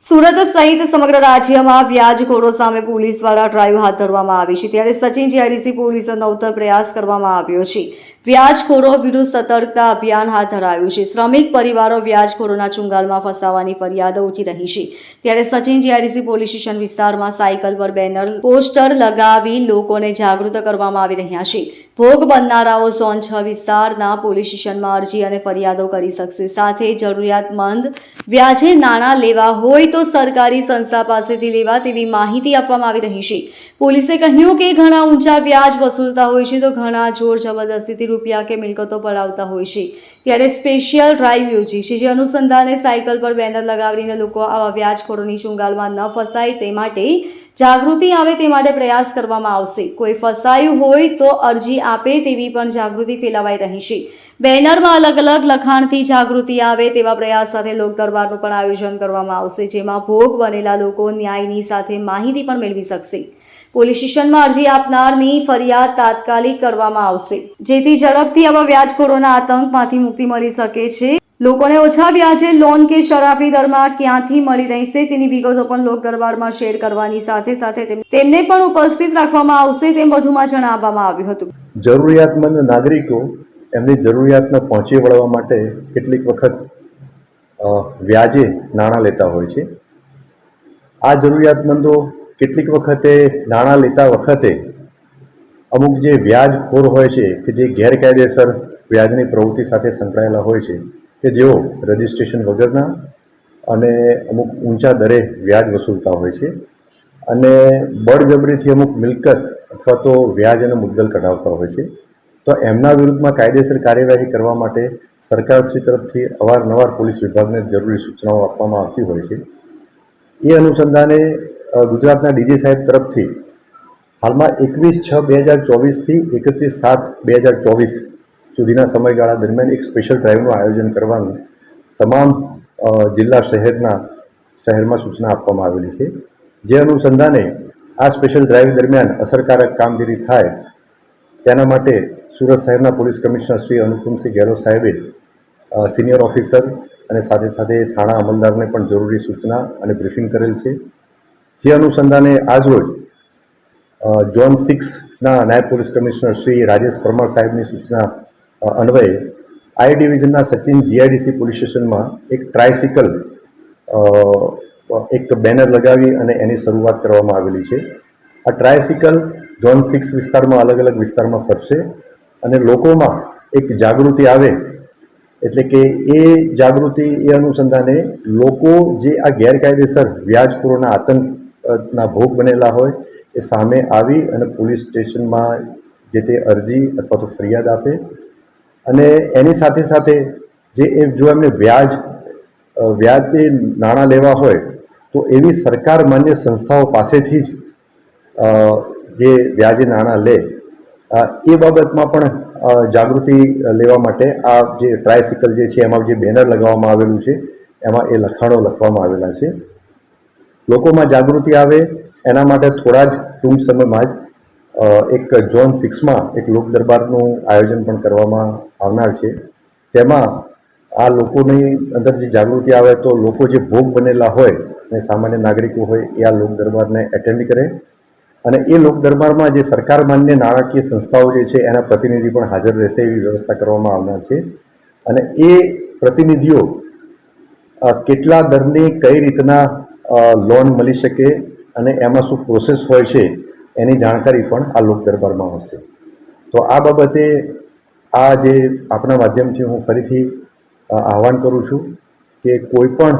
સુરત સહિત સમગ્ર રાજ્યમાં વ્યાજખોરો સામે પોલીસ દ્વારા ડ્રાઈવ હાથ ધરવામાં આવી છે. ત્યારે સચિન જીઆઈડીસી પોલીસે નવતર પ્રયાસ કરવામાં આવ્યો છે. વ્યાજખોરો વિરુદ્ધ સતર્કતા અભિયાન હાથ ધરાયું છે. શ્રમિક પરિવારો વ્યાજખોરોના ચુંગાલમાં ફસાવાની ફરિયાદો ઉઠી રહી છે. ત્યારે સચિન જીઆઈડીસી પોલીસ સ્ટેશન વિસ્તારમાં સાયકલ પર બેનર, પોસ્ટર લગાવી લોકોને જાગૃત કરવામાં આવી રહ્યા છે. ભોગ બનનારાઓ ઝોન છ વિસ્તારના પોલીસ સ્ટેશનમાં અરજી અને ફરિયાદો કરી શકશે. સાથે જરૂરિયાતમંદ વ્યાજે નાણાં લેવા હોય તો સરકારી સંસ્થા પાસેથી લેવા તેવી માહિતી આપવામાં આવી રહી છે. પોલીસે કહ્યું કે ઘણા ઊંચા વ્યાજ વસૂલતા હોય છે તો ઘણા જોર જબરદસ્તીથી રૂપિયા કે મિલકતો પડાવતા હોય છે. ત્યારે સ્પેશિયલ ડ્રાઈવ યોજી છે. જે અનુસંધાને સાયકલ પર બેનર લગાવીને લોકો આવા વ્યાજખોરોની ચુંગાલમાં ન ફસાય તે માટે જાગૃતિ આવે તે માટે પ્રયાસ કરવામાં આવશે. કોઈ ફસાયું હોય તો અરજી આપે તેવી પણ જાગૃતિ ફેલાવાઈ રહી છે. બેનરમાં અલગ અલગ લખાણથી જાગૃતિ આવે તેવા પ્રયાસ સાથે લોક દરબારનું પણ આયોજન કરવામાં આવશે, જેમાં ભોગ બનેલા લોકો ન્યાયની સાથે માહિતી પણ મેળવી શકશે. પોલીસ સ્ટેશનમાં અરજી આપનારની ફરિયાદ તાત્કાલિક કરવામાં આવશે. જેથી ઝડપથી આવા વ્યાજખોરોના આતંકમાંથી મુક્તિ મળી શકે છે. લોકોને ઓછા વ્યાજે લોન કે શરાફી દરમાં ક્યાંથી મળી રહેશે તેની વિગતો પણ લોક દરબારમાં શેર કરવાની સાથે સાથે તેમને પણ ઉપસ્થિત રાખવામાં આવશે તેમ વધુમાં જણાવવામાં આવ્યું હતું. જરૂરિયાતમંદ નાગરિકો એમની જરૂરિયાતને પહોંચી વળવા માટે કેટલીક વખત વ્યાજે નાણાં લેતા હોય છે. આ જરૂરિયાતમંદો કેટલીક વખતે નાણાં લેતા વખતે અમુક જે વ્યાજખોર હોય છે કે જે ગેરકાયદેસર વ્યાજની પ્રવૃત્તિ સાથે સંકળાયેલા હોય છે, કે જેઓ રજિસ્ટ્રેશન વગરના અને અમુક ઊંચા દરે વ્યાજ વસૂલતા હોય છે અને બળજબરીથી અમુક મિલકત અથવા તો વ્યાજ અને મુદ્દલ કઢાવતા હોય છે, તો એમના વિરુદ્ધમાં કાયદેસર કાર્યવાહી કરવા માટે સરકારશ્રી તરફથી અવારનવાર પોલીસ વિભાગને જરૂરી સૂચનાઓ આપવામાં આવતી હોય છે. એ અનુસંધાને ગુજરાતના ડીજી સાહેબ તરફથી હાલમાં એકવીસ છ બે હજાર ચોવીસથી એકત્રીસ સાત બે હજાર ચોવીસ સુધીના સમયગાળા દરમિયાન એક સ્પેશિયલ ડ્રાઈવનું આયોજન કરવાનું તમામ જિલ્લા શહેરના શહેરમાં સૂચના આપવામાં આવેલી છે. જે અનુસંધાને આ સ્પેશિયલ ડ્રાઈવ દરમિયાન અસરકારક કામગીરી થાય તેના માટે સુરત શહેરના પોલીસ કમિશનર શ્રી અનુપમસિંહ ગેહલોત સાહેબે સિનિયર ઓફિસર અને સાથે સાથે થાણા અમલદારને પણ જરૂરી સૂચના અને બ્રિફિંગ કરેલ છે. જે અનુસંધાને આજરોજ ઝોન સિક્સના નાયબ પોલીસ કમિશનર શ્રી રાજેશ પરમાર સાહેબની સૂચના અન્વયે આઈ ડિવિઝનના સચિન જીઆઈડીસી પોલીસ સ્ટેશનમાં એક ટ્રાયસિકલ એક બેનર લગાવી અને એની શરૂઆત કરવામાં આવેલી છે. આ ટ્રાયસિકલ ઝોન સિક્સ વિસ્તારમાં અલગ અલગ વિસ્તારમાં ફરશે અને લોકોમાં એક જાગૃતિ આવે, એટલે કે એ જાગૃતિ એ અનુસંધાને લોકો જે આ ગેરકાયદેસર વ્યાજખોરોના આતંક ના ભોગ બનેલા હોય, એ સામે આવી અને પોલીસ સ્ટેશનમાં જે તે અરજી અથવા તો ફરિયાદ આપે. અને એની સાથે સાથે જે એ જો એમને વ્યાજ વ્યાજ જે નાણાં લેવા હોય, તો એવી સરકાર માન્ય સંસ્થાઓ પાસેથી જ જે વ્યાજે નાણાં લે એ બાબતમાં પણ જાગૃતિ લેવા માટે આ જે ટ્રાયસિકલ જે છે, એમાં જે બેનર લગાવવામાં આવેલું છે, એમાં એ લખાણો લખવામાં આવેલા છે. લોકોમાં જાગૃતિ આવે, એના માટે થોડા જ ટૂંક સમયમાં જ એક ઝોન સિક્સમાં એક લોક દરબારનું આયોજન પણ કરવામાં આવનાર છે. તેમાં આ લોકોની અંદર જે જાગૃતિ આવે તો લોકો જે ભોગ બનેલા હોય અને સામાન્ય નાગરિકો હોય એ આ લોક દરબારને એટેન્ડ કરે. અને એ લોક દરબારમાં જે સરકાર માન્ય નાણાકીય સંસ્થાઓ જે છે એના પ્રતિનિધિ પણ હાજર રહેશે એવી વ્યવસ્થા કરવામાં આવનાર છે. અને એ પ્રતિનિધિઓ કેટલા દરની કઈ રીતના લોન મળી શકે અને એમાં શું પ્રોસેસ હોય છે એની જાણકારી પણ આ લોક દરબારમાં આવશે તો આ બાબતે આ જે આપણા માધ્યમથી હું ફરીથી આહવાન કરું છું કે કોઈ પણ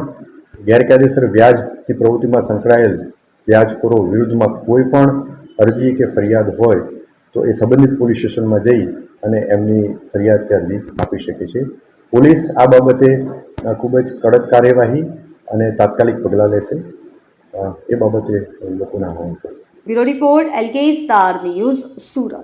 ગેરકાયદેસર વ્યાજની પ્રવૃત્તિમાં સંકળાયેલ વ્યાજખોરો વિરુદ્ધમાં કોઈ પણ અરજી કે ફરિયાદ હોય તો એ સંબંધિત પોલીસ સ્ટેશનમાં જઈ અને એમની ફરિયાદ કે અરજી આપી શકે છે. પોલીસ આ બાબતે ખૂબ જ કડક કાર્યવાહી અને તાત્કાલિક પગલાં લેશે. એ બાબતે લોકોને આહવાન કરું bureau report LK star news Surat.